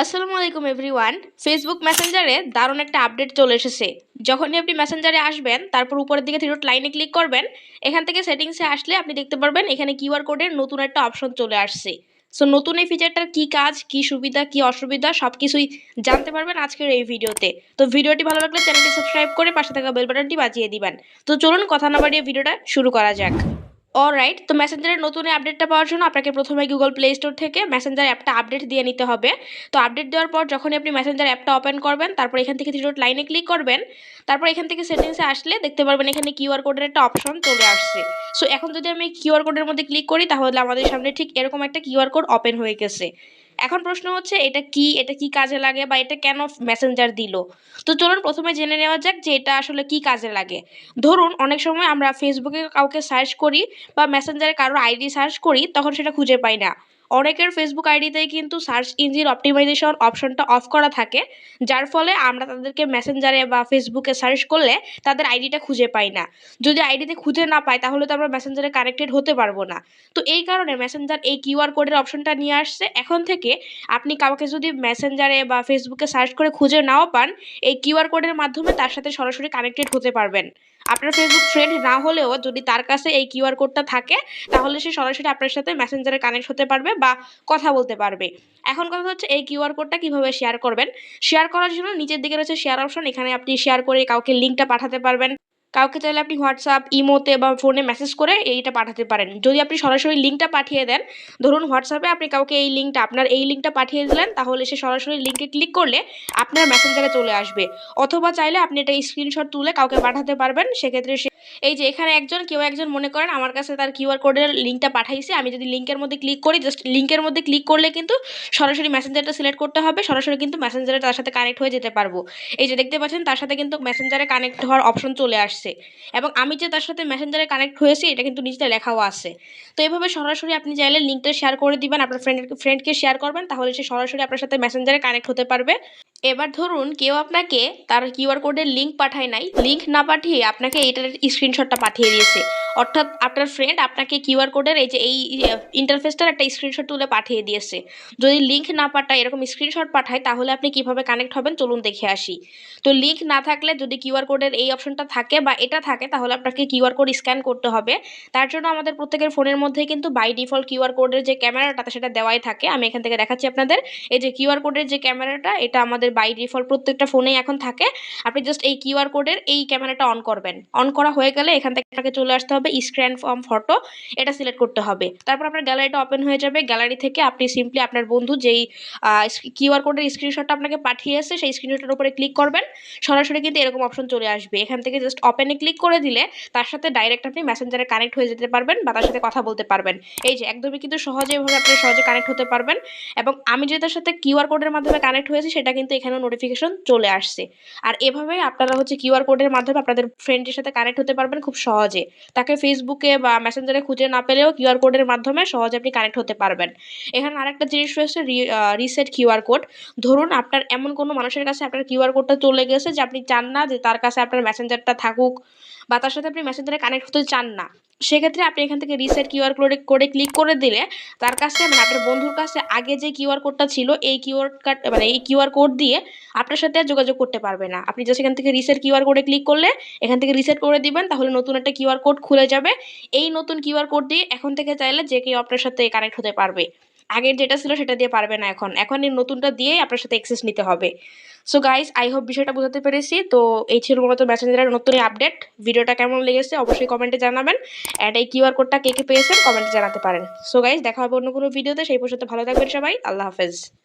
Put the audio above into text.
আসসালামু আলাইকুম everyone Facebook মেসেঞ্জারে দারুণ একটা আপডেট চলে এসেছে। যখনই আপনি মেসেঞ্জারে আসবেন, তারপর উপরের দিকে থ্রি লাইনে ক্লিক করবেন, এখান থেকে সেটিংসে আসলে আপনি দেখতে পারবেন এখানে কিউআর কোডের নতুন একটা অপশন চলে আসছে। সো নতুন এই ফিচারটার কী কাজ, কি সুবিধা, কি অসুবিধা সব কিছুই জানতে পারবেন আজকের এই ভিডিওতে। তো ভিডিওটি ভালো লাগলে চ্যানেলটি সাবস্ক্রাইব করে পাশে থাকা বেল বাটনটি বাজিয়ে দিবেন। তো চলুন কথা না বাড়িয়ে ভিডিওটা শুরু করা যাক। অলরাইট তো মেসেঞ্জারের নতুন আপডেটটা পাওয়ার জন্য আপনাকে প্রথমে গুগল প্লে স্টোর থেকে মেসেঞ্জার অ্যাপটা আপডেট দিয়ে নিতে হবে। তো আপডেট দেওয়ার পর যখনই আপনি মেসেঞ্জার অ্যাপটা ওপেন করবেন, তারপর এখান থেকে থ্রিডোট লাইনে ক্লিক করবেন, তারপর এখান থেকে সেটিংসে আসলে দেখতে পারবেন এখানে কিউআর কোডের একটা অপশন চলে আসছে। সো এখন যদি আমি কিউআর কোডের মধ্যে ক্লিক করি, তাহলে আমাদের সামনে ঠিক এরকম একটা কিউআর কোড ওপেন হয়ে গেছে। এখন প্রশ্ন হচ্ছে, এটা কি এটা কি কাজে লাগে বা এটা কেন মেসেঞ্জার দিল? তো চলুন প্রথমে জেনে নেওয়া যাক যে এটা আসলে কি কাজে লাগে। ধরুন, অনেক সময় আমরা ফেসবুকে কাউকে সার্চ করি বা মেসেঞ্জারে কারোর আইডি সার্চ করি, তখন সেটা খুঁজে পাই না। অনেকের ফেসবুক আইডিতেই কিন্তু সার্চ ইঞ্জিন অপটিমাইজেশন অপশনটা অফ করা থাকে, যার ফলে আমরা তাদেরকে মেসেঞ্জারে বা ফেসবুকে সার্চ করলে তাদের আইডিটা খুঁজে পাই না। যদি আইডিতে খুঁজে না পাই, তাহলে তো আমরা মেসেঞ্জারে কানেক্টেড হতে পারব না। তো এই কারণে মেসেঞ্জার এই কিউআর কোডের অপশনটা নিয়ে আসছে। এখন থেকে আপনি কাউকে যদি মেসেঞ্জারে বা ফেসবুকে সার্চ করে খুঁজে নাও পান, এই কিউআর কোডের মাধ্যমে তার সাথে সরাসরি কানেক্টেড হতে পারবেন। আপনার ফেসবুক ফ্রেন্ড না হলেও যদি তার কাছে এই কিউআর কোডটা থাকে, তাহলে সে সরাসরি আপনার সাথে মেসেঞ্জারে কানেক্ট হতে পারবে বা কথা বলতে পারবে। এখন কথা হচ্ছে এই কিউআর কোডটা কীভাবে শেয়ার করবেন? শেয়ার করার জন্য নিচের দিকে রয়েছে শেয়ার অপশন এখানে আপনি শেয়ার করে কাউকে লিঙ্কটা পাঠাতে পারবেন। কাউকে চাইলে আপনি হোয়াটসঅ্যাপ ইমোতে বা ফোনে মেসেজ করে এইটা পাঠাতে পারেন। যদি আপনি সরাসরি লিঙ্কটা পাঠিয়ে দেন, ধরুন হোয়াটসঅ্যাপে আপনি কাউকে এই লিঙ্কটা আপনার এই লিঙ্কটা পাঠিয়ে দিলেন, তাহলে সে সরাসরি লিঙ্কে ক্লিক করলে আপনার মেসেঞ্জারে চলে আসবে। অথবা চাইলে আপনি এটা স্ক্রিনশট তুলে কাউকে পাঠাতে পারবেন, সেক্ষেত্রে সে এই যে এখানে একজন, কেউ একজন মনে করেন আমার কাছে তার কিউআর কোডের লিঙ্কটা পাঠাইছে, আমি যদি লিঙ্কের মধ্যে ক্লিক করি জাস্ট লিঙ্কের মধ্যে ক্লিক করলে কিন্তু সরাসরি মেসেঞ্জারটা সিলেক্ট করতে হবে, সরাসরি কিন্তু মেসেঞ্জারে তার সাথে কানেক্ট হয়ে যেতে পারব। এই যে দেখতে পাচ্ছেন, তার সাথে কিন্তু মেসেঞ্জারে কানেক্ট হওয়ার অপশন চলে আসছে। এবং আমি যে তার সাথে মেসেঞ্জারে কানেক্ট হয়েছি, এটা কিন্তু নিচে লেখাও আছে। তো এইভাবে সরাসরি আপনি চাইলে লিঙ্কটা শেয়ার করে দিবেন, আপনার ফ্রেন্ডের ফ্রেন্ডকে শেয়ার করবেন, তাহলে সে সরাসরি আপনার সাথে মেসেঞ্জারে কানেক্ট হতে পারবে। এবার ধরুন কেউ আপনাকে তার কিউআর কোডের লিঙ্ক পাঠায় নাই। লিঙ্ক না পাঠিয়ে আপনাকে এটার স্ক্রিনশটটা পাঠিয়ে দিয়েছে। অর্থাৎ আপনার ফ্রেন্ড আপনাকে কিউআর কোডের এই যে এই ইন্টারফেসটার একটা স্ক্রিনশট তুলে পাঠিয়ে দিয়েছে যদি লিঙ্ক না পাঠায়, এরকম স্ক্রিনশট পাঠায়, তাহলে আপনি কীভাবে কানেক্ট হবেন? চলুন দেখে আসি। তো লিঙ্ক না থাকলে যদি কিউআর কোডের এই অপশনটা থাকে বা এটা থাকে, তাহলে আপনাকে কিউআর কোড স্ক্যান করতে হবে। তার জন্য আমাদের প্রত্যেকের ফোনের মধ্যেই কিন্তু বাই ডিফল্ট কিউআর কোডের যে ক্যামেরাটা সেটা দেওয়াই থাকে। আমি এখান থেকে দেখাচ্ছি আপনাদের। এই যে কিউআর কোডের যে ক্যামেরাটা এটা আমাদের বাই ডিফল্ট প্রত্যেকটা ফোনেই এখন থাকে। আপনি জাস্ট এই কিউআর কোডের এই ক্যামেরাটা অন করবেন। অন করা হয়ে গেলে এখান থেকে আপনাকে চলে আসতে হবে স্ক্যান ফর্ম ফটো এটা সিলেক্ট করতে হবে। তারপর আপনার গ্যালারিটা ওপেন হয়ে যাবে। গ্যালারি থেকে আপনি সিম্পলি আপনার বন্ধু যেই কিউআর কোডের স্ক্রিনশটটা আপনাকে পাঠিয়েছে সেই স্ক্রিনশটের উপরে ক্লিক করবেন। সরাসরি কিন্তু এরকম অপশন চলে আসবে। এখান থেকে জাস্ট ওপেনে ক্লিক করে দিলে তার সাথে ডাইরেক্ট আপনি মেসেঞ্জারে কানেক্ট হয়ে যেতে পারবেন বা তার সাথে কথা বলতে পারবেন। এই যে, একদমই কিন্তু সহজে এভাবে আপনি সহজে কানেক্ট হতে পারবেন। এবং আমি যে তার সাথে কিউআর কোডের মাধ্যমে কানেক্ট হয়েছি, সেটা কিন্তু এখানে নোটিফিকেশন চলে আসছে। আর এভাবে আপনারা হচ্ছে কিউআর কোডের মাধ্যমে আপনাদের ফ্রেন্ডের সাথে কানেক্ট হতে পারবেন খুব সহজে। তাকে ফেসবুকে বা মেসেঞ্জারে খুঁজে না পেলেও কিউআর কোডের মাধ্যমে সহজে আপনি কানেক্ট হতে পারবেন। এখানে আরেকটা জিনিস রয়েছে রিসেট কিউআর কোড ধরুন আপনার এমন কোনো মানুষের কাছে আপনার কিউআর কোডটা চলে গেছে যে আপনি চান না যে তার কাছে আপনার মেসেঞ্জারটা থাকুক বা তার সাথে আপনি মেসেঞ্জারে কানেক্ট হতে চান না। সেক্ষেত্রে আপনি এখান থেকে রিসেট কিউআর কোডে কোডে ক্লিক করে দিলে তার কাছে মানে আপনার বন্ধুর কাছে আগে যে কিউআর কোডটা ছিল, এই কিউআর কার্ড মানে এই কিউআর কোড দিয়ে আপনার সাথে যোগাযোগ করতে পারবে না। আপনি জাস্ট এখান থেকে রিসেট কিউআর কোডে ক্লিক করলে, এখান থেকে রিসেট করে দিবেন, তাহলে নতুন একটা কিউআর কোড খুলে যাবে। এই নতুন কিউআর কোড দিয়ে এখন থেকে চাইলে যে কেউ আপনার সাথে কানেক্ট হতে পারবে। আগের যেটা ছিল সেটা দিয়ে পারবে না এখন। এখন এই নতুনটা দিয়েই আপনার সাথে অ্যাক্সেস নিতে হবে। সো গাইস আই হোপ বিষয়টা বোঝাতে পেরেছি। তো এই ছিল মূলত মেসেঞ্জারের নতুন আপডেট ভিডিওটা কেমন লেগেছে অবশ্যই কমেন্টে জানাবেন। অ্যান্ড এই কিউআর কোডটা কে কে পেয়েছেন কমেন্টে জানাতে পারেন। সো গাইস দেখা হবে অন্য কোনো ভিডিওতে সেই পর্যন্ত ভালো থাকবেন সবাই। আল্লাহ হাফেজ।